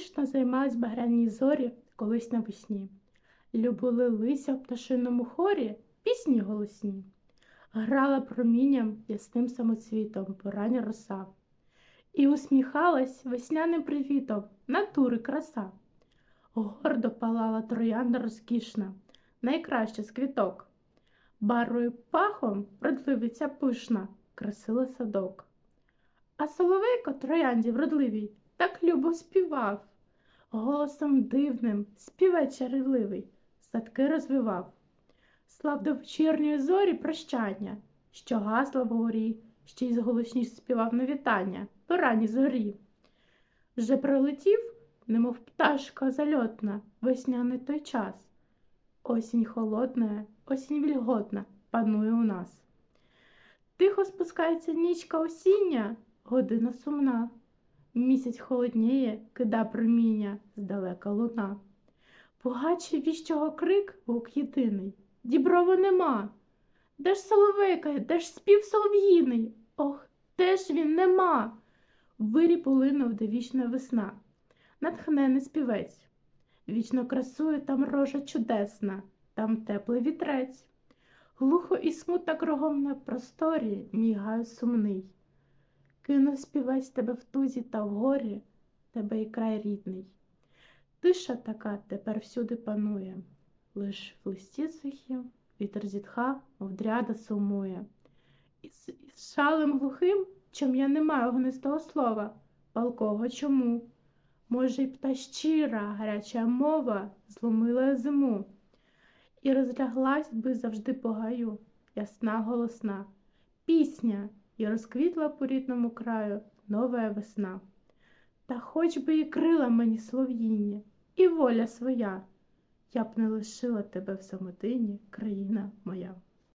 Пишно займались багряні зорі колись навесні. Любили лися в пташиному хорі пісні голосні. Грала промінням ясним самоцвітом порання роса. І усміхалась весняним привітом натури краса. Гордо палала троянда розкішна, найкраща з квіток. Барвою пахом вродливиця пишна, красила садок. А соловейко троянді вродливій так любо співав, голосом дивним, співець чарівливий, садки розвивав. Слав до вечірньої зорі прощання, що гасла вгорі, ще й зголосніше співав на вітання до рані зорі. Вже пролетів, немов пташка зальотна, весняний той час. Осінь холодна, осінь вільготна панує у нас. Тихо спускається нічка осіння, година сумна. Місяць холодніє, кида проміння, здалека луна. Пугаче віщого крик, гук єдиний. Діброва нема. Де ж соловейка, де ж спів солов'їний? Ох, де ж він нема? Вирі полинув, де вічна весна, натхнений співець. Вічно красує там рожа чудесна, там теплий вітрець. Глухо і смутно кругом на просторі мігає сумний. Кинув співець тебе в тузі та в горі, тебе і край рідний. Тиша така тепер всюди панує, лиш в листі сухім вітер зітха, мов дряда сумує. І з, шалем глухим, чом я не маю гнистого слова, палкого чому? Може, й птащира, гаряча мова зломила зиму, і розляглась би завжди по гаю, ясна голосна, пісня, і розквітла по рідному краю нова весна. Та хоч би і крила мені слов'їння, і воля своя, я б не лишила тебе в самотині, країна моя.